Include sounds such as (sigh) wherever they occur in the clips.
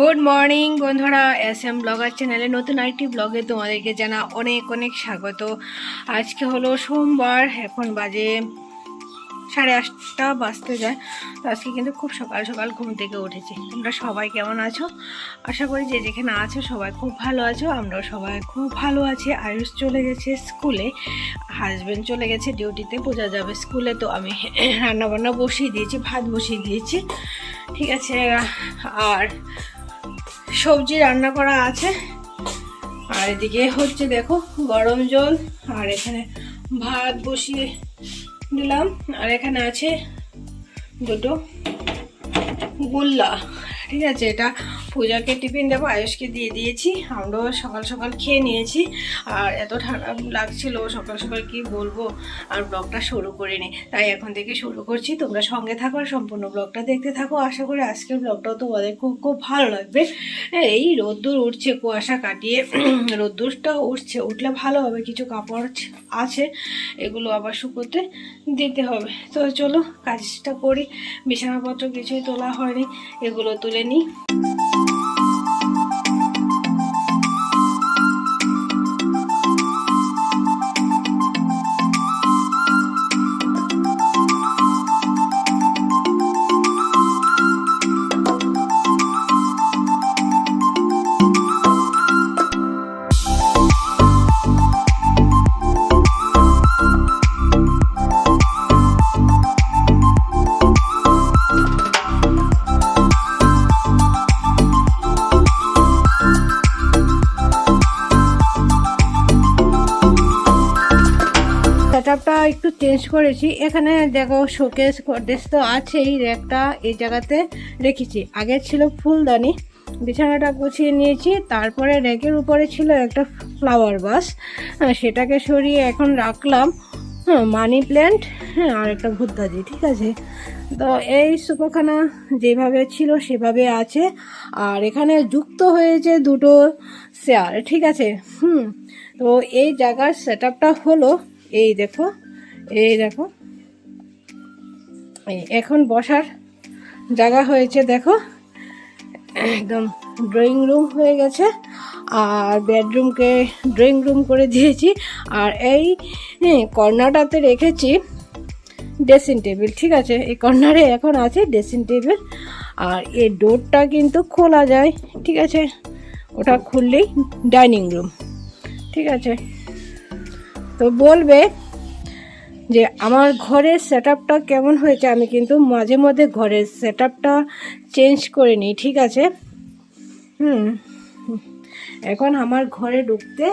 Good morning বন্ধুরা S M blogger চ্যানেলে নতুন আরেকটি ব্লগে তোমাদেরকে জানা অনেক অনেক স্বাগত। আজকে হলো সোমবার, এখন বাজে সাড়ে আটটা বাজতে যায়। তো আজকে কিন্তু খুব সকাল সকাল ঘুম থেকে উঠেছি। তোমরা সবাই কেমন আছো? আশা করি যে যেখানে আছো সবাই খুব ভালো আছো, আমরাও সবাই খুব ভালো আছি। আয়ুষ চলে গেছে স্কুলে হাজব্যান্ড চলে গেছে ডিউটিতে বোঝা যাবে স্কুলে। তো আমি রান্নাবান্না বসিয়ে দিয়েছি, ভাত বসিয়ে দিয়েছি। ঠিক আছে, আর সবজি রান্না করা আছে। আর এদিকে হচ্ছে দেখো গরম জল, আর এখানে ভাত বসিয়ে দিলাম। আর এখানে আছে দুটো গোল্লা। ঠিক আছে, এটা পূজাকে টিফিন দেবো, আয়ুষকে দিয়ে দিয়েছি, আমরাও সকাল সকাল খেয়ে নিয়েছি। আর এত ঠান্ডা লাগছিল, সকাল সকাল কি বলব, আর ব্লগটা শুরু করে করিনি। তাই এখন থেকে শুরু করছি, তোমরা সঙ্গে থাকো আর সম্পূর্ণ ব্লগটা দেখতে থাকো। আশা করি আজকের ব্লগটাও তোমাদের খুব খুব ভালো লাগবে। এই রোদ্দুর উঠছে, কুয়াশা কাটিয়ে, (clears throat) রোদ্দুরটা উঠছে, উঠলে ভালো হবে, কিছু কাপড় আছে, এগুলো আবার শুকোতে দিতে হবে। তো চলো, কাজটা করি, বিছানাপত্র কিছুই তোলা হয়নি, এগুলো তুলে নিই করেছি। এখানে দেখো শোকেস গডরেজ তো আছেই র্যাকটা এই জায়গাতে রেখেছি। আগে ছিল ফুলদানি, বিছানাটা গুছিয়ে নিয়েছি, তারপরে র্যাকের উপরে ছিল একটা ফ্লাওয়ার বাস সেটাকে সরিয়ে এখন রাখলাম হ্যাঁ মানি প্ল্যান্ট হ্যাঁ আর একটা ভুদ্দাজি ঠিক আছে? তো এই সুপোখানা যেভাবে ছিল সেভাবে আছে। আর এখানে যুক্ত হয়েছে দুটো চেয়ার ঠিক আছে? হুম, তো এই জায়গার সেট আপটা হলো, এই দেখো এই দেখো। এখন বসার জায়গা হয়েছে দেখো। একদম ড্রয়িং রুম হয়ে গেছে আর বেডরুমকে ড্রয়িং রুম করে দিয়েছি। আর এই হ্যাঁ, কর্নারটাতে রেখেছি ড্রেসিং টেবিল ঠিক আছে? এই কর্নারে এখন আছে ড্রেসিং টেবিল আর এই ডোরটা কিন্তু খোলা যায় ঠিক আছে? ওটা খুললেই ডাইনিং রুম ঠিক আছে? তো বলবে যে আমার ঘরের সেট কেমন হয়েছে, আমি কিন্তু মাঝে মধ্যে ঘরের সেট চেঞ্জ করে নিই, ঠিক আছে? হুম। এখন আমার ঘরে ঢুকতে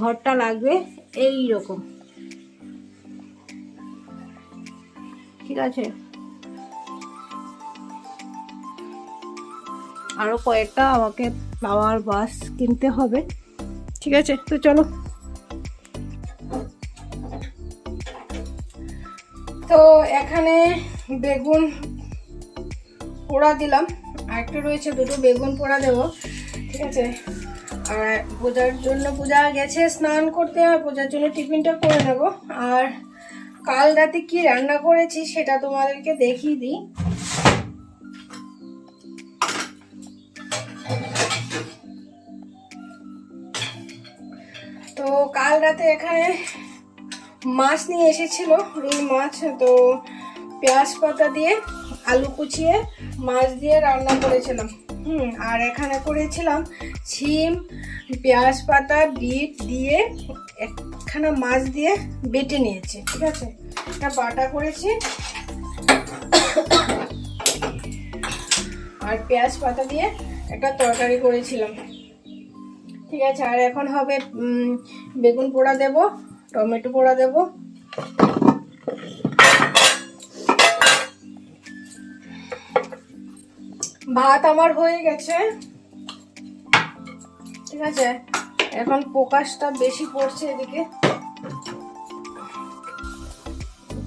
ঘরটা লাগবে এই রকম ঠিক আছে? আরও কয়েকটা আমাকে ফ্লাওয়ার বাস কিনতে হবে। ঠিক আছে? তো চলো। তো এখানে বেগুন পোড়া দিলাম। আর একটা রয়েছে, দুটো বেগুন পোড়া দেবো, ঠিক আছে? আর পূজার জন্য, পূজা গেছে, স্নান করতে, আর পূজার জন্য টিফিনটা করে নেব। আর কাল রাতে কি রান্না করেছি সেটা তোমাদেরকে দেখিয়ে দিই। তো কাল রাতে এখানে মাছ নিয়ে এসেছিল, রুই মাছ, তো পেঁয়াজ পাতা দিয়ে আলু কুচিয়ে মাছ দিয়ে রান্না করেছিলাম। হুম, আর এখানে করেছিলাম ছিম, পেঁয়াজ পাতা, বিট দিয়ে একখানা মাছ দিয়ে বেটে নিয়েছি, ঠিক আছে? এটা বাটা করেছি। আর পেঁয়াজ পাতা দিয়ে একটা তরকারি করেছিলাম। ঠিক আছে, আর এখন হবে বেগুন পোড়া দেব। টমেটো পোড়া দেব। ভাত আমার হয়ে গেছে। ঠিক আছে? এখন প্রকাশটা বেশি পড়ছে এদিকে।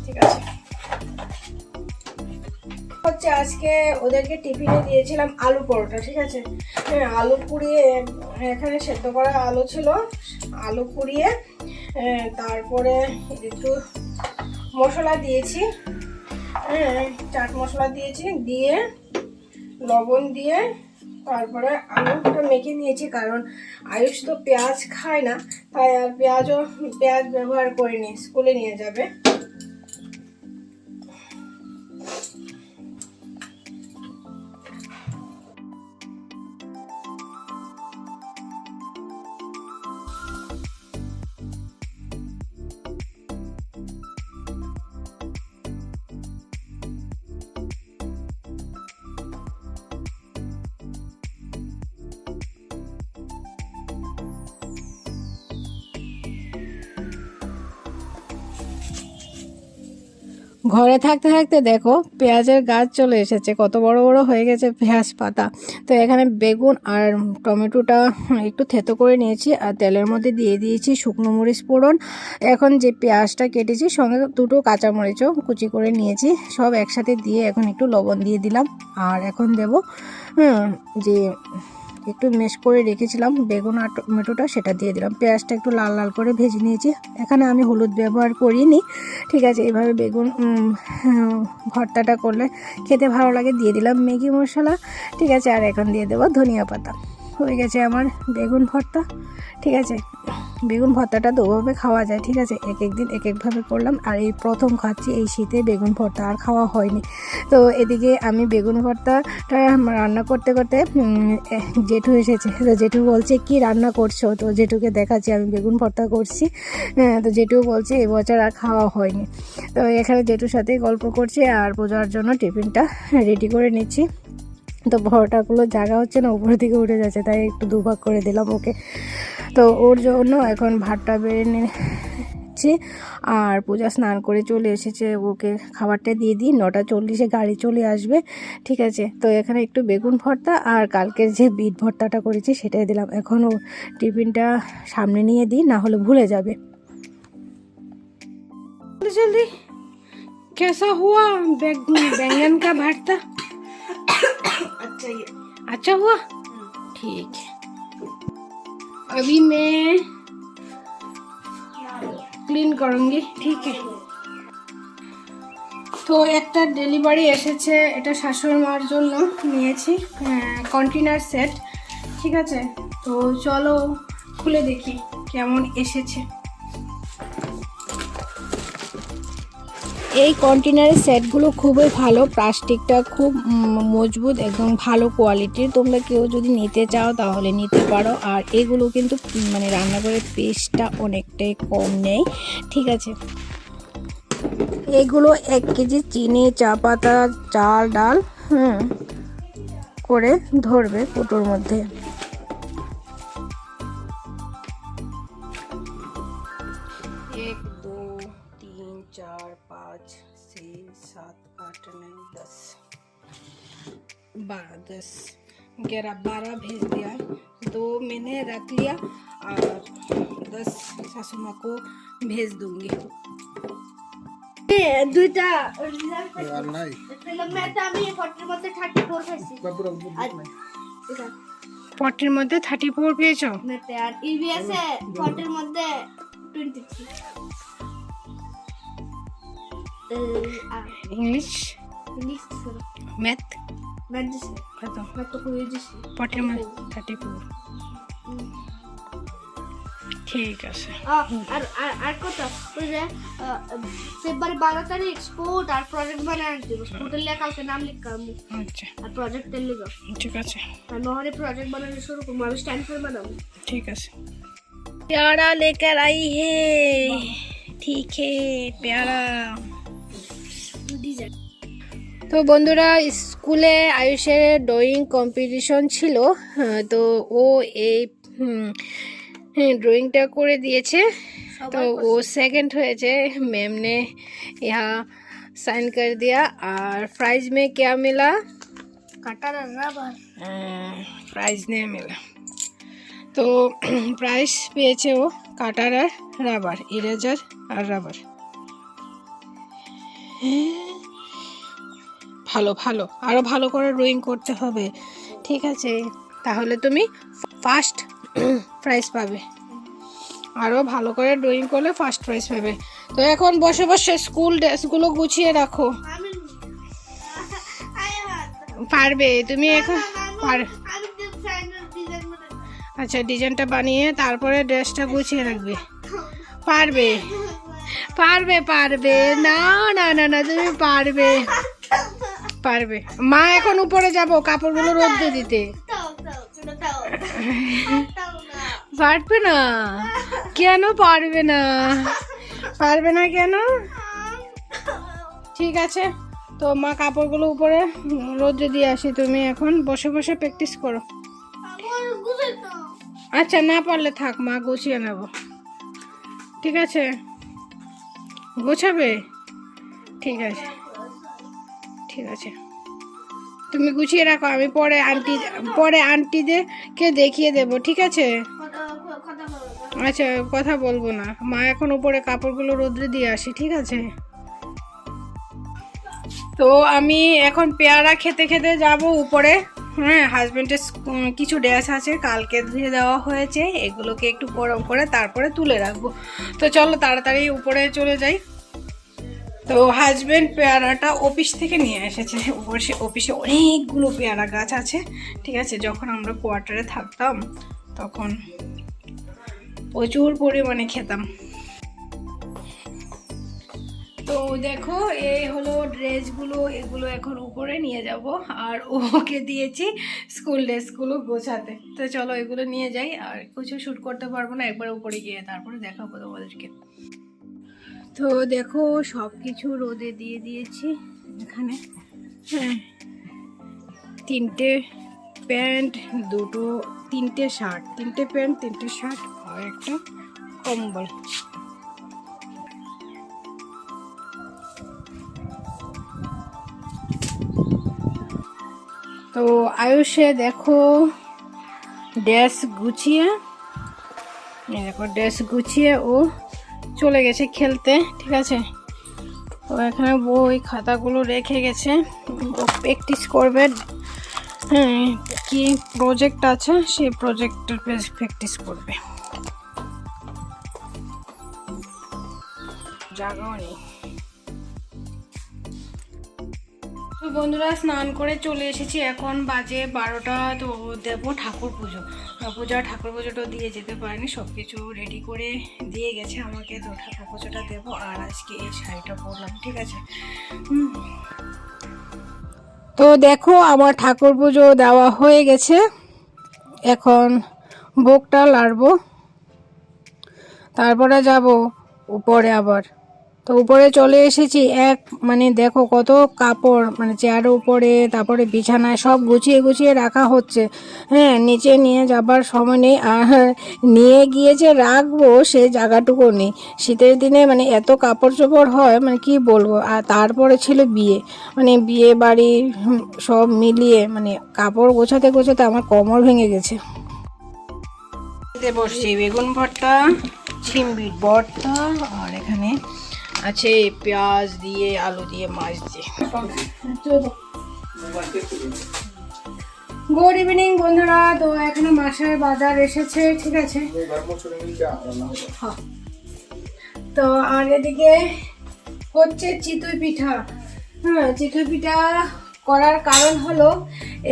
ঠিক আছে। হচ্ছে আজকে ওদেরকে টিফিনে দিয়েছিলাম আলু পরোটা, ঠিক আছে? হ্যাঁ আলু পুড়িয়ে, এখানে সেদ্ধ করা আলু ছিল। আলু পুড়িয়ে তারপরে একটু মশলা দিয়েছি। হ্যাঁ চাট মশলা দিয়েছি, দিয়ে লবণ দিয়ে তারপরে আলুটা মেখে নিয়েছি, কারণ আয়ুষ তো পেঁয়াজ খায় না, তাই আর পেঁয়াজও, পেঁয়াজ ব্যবহার করিনি, স্কুলে নিয়ে যাবে। ঘরে থাকতে থাকতে দেখো পেঁয়াজের গাছ চলে এসেছে। কত বড় বড় হয়ে গেছে পেঁয়াজ পাতা। তো এখানে বেগুন আর টমেটোটা একটু থেতো করে নিয়েছি আর তেলের মধ্যে দিয়ে দিয়েছি শুকনো মরিচ ফোড়ন। এখন যে পেঁয়াজটা কেটেছি সঙ্গে দুটো কাঁচামরিচও কুচি করে নিয়েছি। সব একসাথে দিয়ে এখন একটু লবণ দিয়ে দিলাম। আর এখন দেব যে একটু মেশ করে রেখেছিলাম, বেগুন আর টমেটোটা সেটা দিয়ে দিলাম। পেঁয়াজটা একটু লাল লাল করে ভেজে নিয়েছি। এখানে আমি হলুদ ব্যবহার করিনি, ঠিক আছে? এভাবে বেগুন ভর্তাটা করলে খেতে ভালো লাগে, দিয়ে দিলাম ম্যাগি মশলা, ঠিক আছে? আর এখন দিয়ে দেবো ধনিয়া পাতা। হয়ে গেছে আমার বেগুন ভর্তা ঠিক আছে? বেগুন ভর্তাটা দুভাবে খাওয়া যায় ঠিক আছে? এক এক দিন এক একভাবে করলাম আর এই প্রথম খাচ্ছি এই শীতে বেগুন ভর্তা আর খাওয়া হয়নি। তো এদিকে আমি বেগুন ভর্তাটা রান্না করতে করতে জেঠু এসেছে। তো জেঠু বলছে কি রান্না করছ? তো জেঠুকে দেখাচ্ছি আমি বেগুন ভর্তা করছি। হ্যাঁ, তো জেঠু বলছে এবছর আর খাওয়া হয়নি। তো এখানে জেঠুর সাথে গল্প করছি আর পূজার জন্য টিফিনটা রেডি করে নিচ্ছি। তো ভরটাগুলো জায়গা হচ্ছে না উপর দিকে উঠে যাচ্ছে তাই একটু দুভাগ করে দিলাম ওকে তো ওর জন্য এখন ভাতটা বেড়ে নিচ্ছি আর পূজা স্নান করে চলে এসেছে ওকে খাবারটা দিয়ে দিই নটা চল্লিশে গাড়ি চলে আসবে ঠিক আছে তো এখানে একটু বেগুন ভর্তা আর কালকের যে বিট ভর্তাটা করেছি সেটাই দিলাম এখন ও টিফিনটা সামনে নিয়ে দিই না হলে ভুলে যাবে जल्दी जल्दी कैसा हुआ बैग- बैंगन का भरता चाहिए। अच्छा हुआ? ठीक है। अभी मैं ক্লিন করঙ্গি ঠিক তো একটা ডেলিভারি এসেছে এটা শাশুড়ি মার জন্য নিয়েছি হ্যাঁ, কন্টেনার সেট ঠিক আছে? তো চলো খুলে দেখি কেমন এসেছে। এই কন্টেনারের সেটগুলো খুবই ভালো প্লাস্টিকটা খুব মজবুত একদম ভালো কোয়ালিটির তোমরা কেউ যদি নিতে চাও তাহলে নিতে পারো। আর এগুলো কিন্তু মানে রান্নাঘরের পেস্টটা অনেকটাই কম নেই ঠিক আছে? এগুলো এক কেজি চিনি চা পাতা চাল, ডাল, হুম, করে ধরবে কুটোর মধ্যে। पाँच छः सात आठ नौ दस बारह दस ग्यारह बारह भेज दिया है दो मैंने रख लिया और दस सासू माँ को भेज दूंगी দুইটা original আর নাই পেলাম ম্যাথে আমি ফটোর মধ্যে থার্টি ফোর পাইছি বাপুরা এটা পটির মধ্যে থার্টি ফোর পেয়েছো ম্যাথে আর ইভিএস এ ফটোর মধ্যে twenty three English English math math দিছে কত ম্যাথ তো খুবই দিছে পটির মধ্যে থার্টি ফোর ঠিক আছে আহ, আর আর আর কত ওই যে ফেব্রুয়ারি বারো তারিখ স্পোর্ট আর প্রজেক্ট বানায় দিব স্পোর্টের লেখা কালকে নাম লিখলাম আচ্ছা আর প্রজেক্টের লিখো ঠিক আছে আর নহরে প্রজেক্ট বানানো শুরু করবো আমি স্ট্যান্ড ফোর বানাবো ठीक है प्यारा लेकर आई है ठीक है प्यारा ডিজাইন তো বন্ধুরা স্কুলে আয়ুষের ড্রয়িং কম্পিটিশন ছিল হ্যাঁ, তো ও এই ড্রয়িংটা করে দিয়েছে तो वो सेकंड হয়েছে मैम ने यहाँ साइन कर दिया और प्राइज में क्या मिला কাটার রাবার প্রাইজ নিয়ে মিলা তো (clears throat) প্রাইস পেয়েছে ও কাটার আর রাবার ইরেজার আর রাবার ভালো ভালো। আরও ভালো করে ড্রয়িং করতে হবে। ঠিক আছে, তাহলে তুমি ফার্স্ট প্রাইজ পাবে। আরও ভালো করে ড্রয়িং করলে ফার্স্ট প্রাইজ পাবে। তো এখন বসে বসে স্কুল ড্রেসগুলো গুছিয়ে রাখো। পারবে, তুমি এখন পার আচ্ছা ডিজাইনটা বানিয়ে তারপরে ড্রেসটা গুছিয়ে রাখবে। পারবে। পারবে পারবে। না না না না, তুমি পারবে। পারবে। মা এখন উপরে যাব, কাপড়গুলো রোদ্দে দিতে। পারবে না। কেন পারবে না? পারবে না কেন? ঠিক আছে, তো মা কাপড়গুলো উপরে রোদ্রে দিয়ে আসি, তুমি এখন বসে বসে প্র্যাকটিস করো। আচ্ছা না পারলে থাক, মা গুছিয়ে নেব। ঠিক আছে? গোছাবে? ঠিক আছে। ঠিক আছে। তুমি গুছিয়ে রাখো, আমি পরে আন্টি পরে আন্টিদেরকে দেখিয়ে দেব, ঠিক আছে? আচ্ছা কথা বলব না। মা এখন উপরে কাপড়গুলো রোদ্রে দিয়ে আসি, ঠিক আছে? তো আমি এখন পেয়ারা খেতে খেতে যাব উপরে। হ্যাঁ হাজবেন্ডের কিছু ড্রেস আছে, কালকে ধুয়ে দেওয়া হয়েছে, এগুলোকে একটু গরম করে তারপরে তুলে রাখব। তো চলো তাড়াতাড়ি উপরে চলে যাই। তো হাজব্যান্ড পেয়ারাটা অফিস থেকে নিয়ে এসেছে। অফিসে অফিসে অনেকগুলো পেয়ারা গাছ আছে, ঠিক আছে? যখন আমরা কোয়ার্টারে থাকতাম, তখন প্রচুর পরিমাণে খেতাম। তো দেখো এই হলো ড্রেসগুলো, এগুলো এখন উপরে নিয়ে যাব, আর ওকে দিয়েছি স্কুল ড্রেসগুলো গোছাতে। তো চলো এগুলো নিয়ে যাই, আর কিছু শ্যুট করতে পারব না, একবার উপরে গিয়ে তারপরে দেখাবো তোমাদেরকে। তো দেখো সব কিছু রোদে দিয়ে দিয়েছি এখানে। হ্যাঁ তিনটে প্যান্ট, দুটো, তিনটে শার্ট, তিনটে প্যান্ট, তিনটে শার্ট আর একটা কম্বল। তো আয়ুষে দেখো, ড্রেস গুছিয়ে দেখো, ড্রেস গুছিয়ে ও চলে গেছে খেলতে, ঠিক আছে? তো এখানে বই খাতাগুলো রেখে গেছে। ও প্র্যাকটিস করবে। হ্যাঁ কী প্রজেক্ট আছে? সেই প্রজেক্টের প্র্যাকটিস করবে। জাগাও নেই বন্ধুরা স্নান করে চলে এসেছি। এখন বাজে বারোটা, তো দেবো ঠাকুর পুজো। পূজা ঠাকুর পুজোটা দিয়ে যেতে পারিনি সব কিছু রেডি করে দিয়ে গেছে আমাকে তো ঠাকুর পুজোটা দেবো। আর আজকে এই শাড়িটা পরলাম, ঠিক আছে? তো দেখো, আমার ঠাকুর পুজো দেওয়া হয়ে গেছে। এখন ভোগটা লাড়বো। তারপরে যাব উপরে আবার। তো উপরে চলে এসেছি, এক মানে দেখো কত কাপড় মানে চেয়ারের উপরে, তারপরে বিছানায় সব গুছিয়ে গুছিয়ে রাখা হচ্ছে। হ্যাঁ নিচে নিয়ে যাবার সময় নেই, আর নিয়ে গিয়ে যে রাখব সে জায়গাটুকু নেই। শীতের দিনে মানে এত কাপড় চোপড় হয় মানে কি বলব? আর তারপরে ছিল বিয়ে মানে বিয়ে বাড়ি সব মিলিয়ে মানে কাপড় গোছাতে গোছাতে আমার কোমর ভেঙে গেছে। বসছি, বেগুন ভর্তা ছিম্বির ভর্তা, আর এখানে আছে পেঁয়াজ দিয়ে আলু দিয়ে মাছ দিয়ে। গুড ইভিনিং বন্ধুরা। তো এখানে মাসের বাজার এসেছে ঠিক আছে। তো আর এদিকে হচ্ছে চিতই পিঠা। হ্যাঁ চিতই পিঠা করার কারণ হলো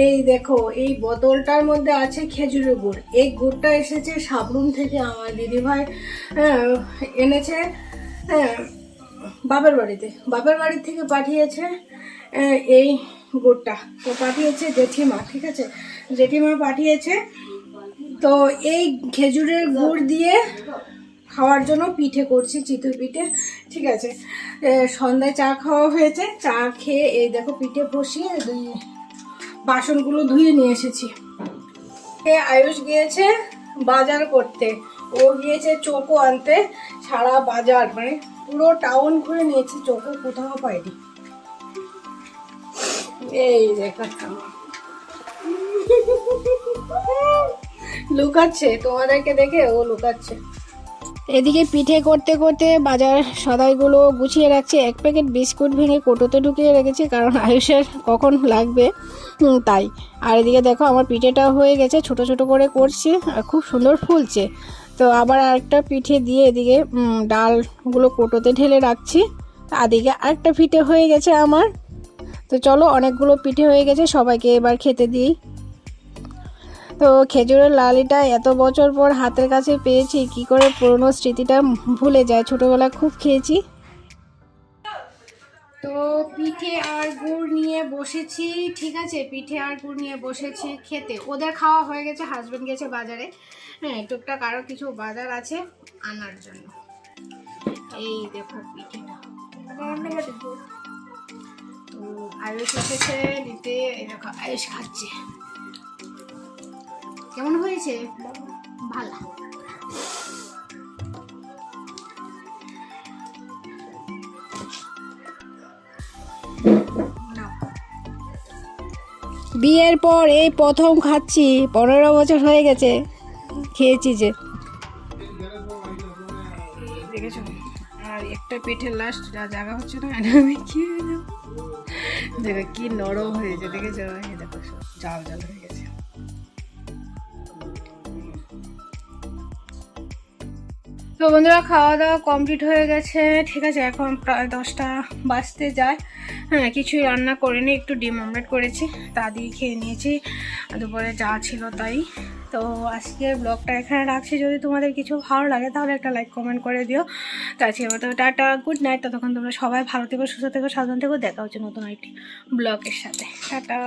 এই দেখো এই বোতলটার মধ্যে আছে খেজুরের গুড়। এই গুড়টা এসেছে সাবরুম থেকে আমার দিদিভাই হ্যাঁ, এনেছে। হ্যাঁ বাপের বাড়িতে। বাপের বাড়ি থেকে পাঠিয়েছে এই গুড়টা তো পাঠিয়েছে জেঠিমা, ঠিক আছে? জেঠিমা পাঠিয়েছে, তো এই খেজুরের গুড় দিয়ে খাওয়ার জন্য পিঠে করছি, চিতই পিঠে, ঠিক আছে? সন্ধ্যায় চা খাওয়া হয়েছে, চা খেয়ে এই দেখো পিঠে বসিয়ে দুই বাসনগুলো ধুয়ে নিয়ে এসেছি। এ, আয়ুষ গিয়েছে বাজার করতে। ও গিয়েছে চোখো আনতে, সারা বাজার মানে পুরো টাউন ঘুরে নিয়েছে চোখো কোথাও পাইনি। এই দেখো লুকাচ্ছে, তোমাদেরকে দেখে ও লুকাচ্ছে। এদিকে পিঠে করতে করতে বাজার সদাইগুলো গুছিয়ে রাখছে। এক প্যাকেট বিস্কুট ভেঙে কোটোতে ঢুকিয়ে রেখেছি, কারণ আয়ুষের কখন লাগবে তাই। আর এদিকে দেখো, আমার পিঠেটা হয়ে গেছে, ছোট ছোট করে করছি, আর খুব সুন্দর ফুলছে। তো আবার আরেকটা পিঠে দিয়ে এদিকে ডালগুলো কোটোতে ঢেলে রাখছি। আর এদিকে আরেকটা পিঠে হয়ে গেছে আমার। তো চলো, অনেকগুলো পিঠে হয়ে গেছে, সবাইকে এবার খেতে দিই। তো খেজুরের লালিটা এত বছর পর হাতের কাছে পেয়েছি, কি করে পুরনো স্মৃতিটা ভুলে যায়। ছোটবেলায় খুব খেয়েছি। তো পিঠে আর গুড় নিয়ে বসেছি, ঠিক আছে? পিঠে আর গুড় নিয়ে বসেছি খেতে। ওদের খাওয়া হয়ে গেছে হাজবেন্ড গেছে বাজারে। হ্যাঁ টুকটাক আরও কিছু বাজার আছে আনার জন্য। এই দেখো তো আয়ুষ আয়ুষ খাচ্ছে। কেমন হয়েছে? ভালো। বিয়ের পর এই প্রথম খাচ্ছি, পনেরো বছর হয়ে গেছে। খেয়েছি যে। দেখেছ? আর একটা পেটের লাস্ট জায়গা হচ্ছে না আমি নেব। দেখো কি নরম হয়েছে, দেখেছ? দেখো জাল জাল হয়ে গেছে। তো বন্ধুরা, খাওয়া দাওয়া কমপ্লিট হয়ে গেছে। ঠিক আছে, এখন প্রায় দশটা বাজতে যায়। হ্যাঁ কিছুই রান্না করিনি, একটু ডিম অমলেট করেছি, তা দিয়ে খেয়ে নিয়েছি। দুপুরে যা ছিল তাই। তো আজকের ব্লগটা এখানে রাখছি। যদি তোমাদের কিছু ভালো লাগে, তাহলে একটা লাইক কমেন্ট করে দিও। তো আজকে মতো টাটা গুড নাইট ততক্ষণ তোমরা সবাই ভালো থেকো, সুস্থ থেকো সাধারণ থেকো। দেখা হচ্ছে নতুন একটি ব্লগের সাথে। টাটা।